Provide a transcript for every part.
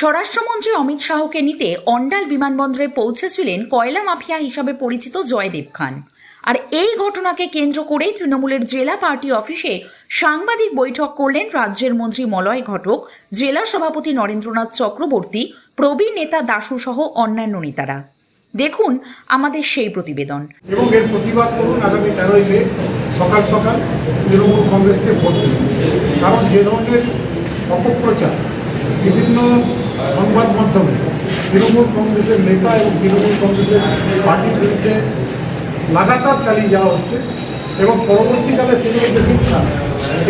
স্বরাষ্ট্রমন্ত্রী অমিত শাহকে নিতে অন্ডাল বিমানবন্দরে পৌঁছেছিলেন কয়লা মাফিয়া হিসাবে পরিচিত জয়দেব খান। আর এই ঘটনাকে কেন্দ্র করেই তৃণমূলের জেলা পার্টি অফিসে সাংবাদিক বৈঠক করলেন রাজ্যের মন্ত্রী মলয় ঘটক, জেলা সভাপতি নরেন্দ্রনাথ চক্রবর্তী, প্রবীণ নেতা দাশু সহ অন্যান্য নেতারা। দেখুন আমাদের সেই প্রতিবেদন। এবং এর প্রতিবাদ করুন আগামী তেরোই মে সকাল সকাল তৃণমূল কংগ্রেসকে ভোট কারণ যে ধরনের অপপ্রচার বিভিন্ন সংবাদ মাধ্যমে তৃণমূল কংগ্রেসের নেতা এবং তৃণমূল কংগ্রেসের পার্টির বিরুদ্ধে লাগাতার চালিয়ে যাওয়া হচ্ছে এবং পরবর্তীকালে সেগুলো যে মিথ্যা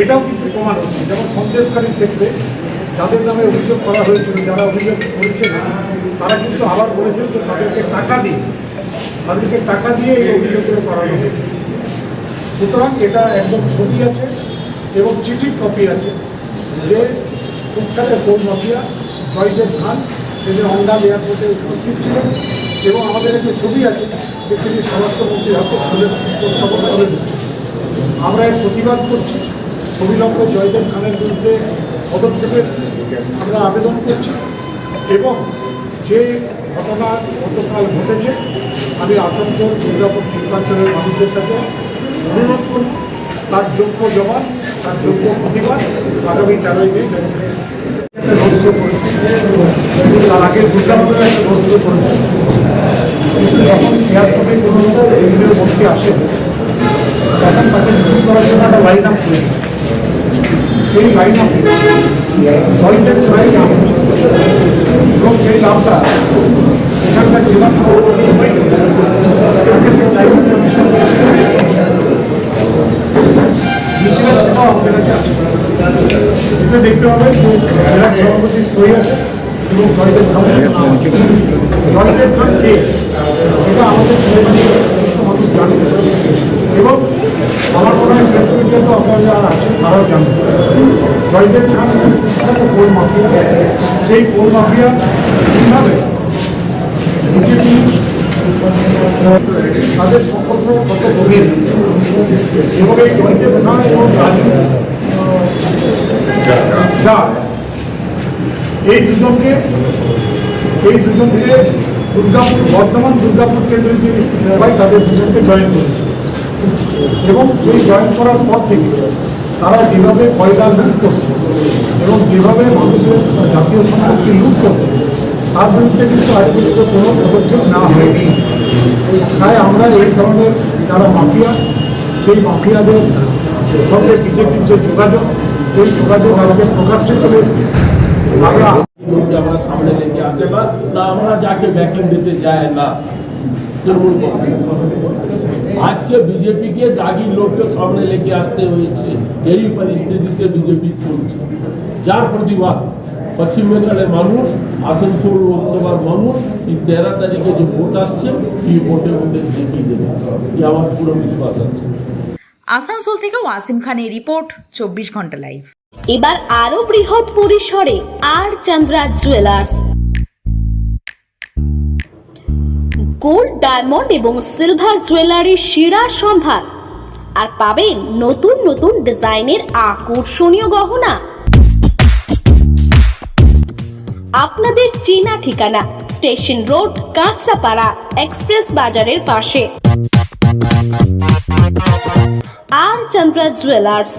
এটাও কিন্তু প্রমাণ হচ্ছে। যেমন সন্দেশকারীর ক্ষেত্রে যাদের নামে অভিযোগ করা হয়েছিল, যারা অভিযোগ করেছেন, তারা কিন্তু আবার বলেছেন যে তাদেরকে টাকা দিয়ে, তাদেরকে টাকা দিয়ে এই অভিযোগগুলো করানো হয়েছে। সুতরাং এটা একদম ছবি আছে এবং চিঠির কপি আছে যে কুখ্যাত কোল মাফিয়া জয়দেব খান সেদিন অন্ডাল এয়ারপোর্টে উপস্থিত ছিলেন এবং আমাদের একটা ছবি আছে, যে তিনি স্বরাষ্ট্রমন্ত্রীর হাতে ফুলে উপস্থাপন করে আমরা এর প্রতিবাদ করছি। অবিলম্ব জয়দেব খানের বিরুদ্ধে পদক্ষেপের আমরা আবেদন করছি এবং যে ঘটনা গতকাল ঘটেছে, আমি আসানসোল দুর্গাপুর শিল্পাঞ্চলের মানুষের কাছে অনুরোধ করব তার যোগ্য জবাব তার যোগ্য প্রতিবাদ আগামী তেরোই মে। একটা করেছে তার আগে দুর্গাপুরে একটা শো করেছে যখন এয়ারপোর্টে কোনো রেলওয়ের মন্ত্রী আসেন তখন তাকে রিসিভ করার জন্য একটা লাইন আপ করে সেই লাইন আপে জয়দেব লাইন আপ এবং সেই নামটা এখানকার জেলা সভাপতি সবাই তাকে কাছে আছে এতে দেখতে পাবেন জেলা সভাপতির সই আছে এবং জয়দেব আছে। জয়দেব খান কে? এটা আমাদের সমাজের সমস্ত মানুষ জানে এবং আমার মনে হয় প্রেস মিডিয়া তো আপনারা যারা আছেন তারাও জানেন জয়দেব খান কোল মাফিয়া? সেই কোল মাফিয়া কীভাবে বিজেপি তাদের সম্পর্ক কত গভীর? এবং এই জয়দেব খান এবং রাজু যা এই দুজনকে এই দুজনকে দুর্গাপুর বর্ধমান দুর্গাপুর কেন্দ্রের যে সবাই তাদের দুজনকে জয়েন করেছে। এবং সেই জয়েন করার পর থেকে তারা যেভাবে কয়লা লুট করছে এবং যেভাবে মানুষের জাতীয় সম্পত্তি লুট করছে, তার বিরুদ্ধে কিন্তু আজ পর্যন্ত কোনো পদক্ষেপ নেওয়া হয়নি। তাই আমরা এই ধরনের যারা মাফিয়া, সেই মাফিয়াদের সঙ্গে বিজেপির যে যোগাযোগ, সেই যোগাযোগ আজকে প্রকাশ্যে চলে এসছে। আমরা সামনে লেকে আসে না আমরা যাকে ব্যাকিং দিতে যায় না। তৃণমূল আজকে বিজেপিকে দাগি লোককে সামনে লেকে আসতে হয়েছে, এই পরিস্থিতিতে বিজেপি চলছে। যার প্রতিবাদ পশ্চিম বেঙ্গলের মানুষ, আসানসোল লোকসভার মানুষ, এই তেরো তারিখে যে ভোট আসছে, এই ভোটের মধ্যে জিতিয়ে দেবে। এই আমার পুরো বিশ্বাস আছে। আসানসোল থেকে ওয়াসিম খানের রিপোর্ট, চব্বিশ ঘণ্টা লাইভ। এবার আরও বৃহৎ পরিসরে R Chandra jewellers. Gold, diamond এবং সিলভার জুয়েলারির সেরা সম্ভার। আর পাবেন নতুন নতুন ডিজাইনের আকর্ষণীয় গহনা। আপনাদের চেনা ঠিকানা স্টেশন রোড, কাঁচরাপাড়া, এক্সপ্রেস বাজারের পাশে। আর চন্দ্রা জুয়েলার্স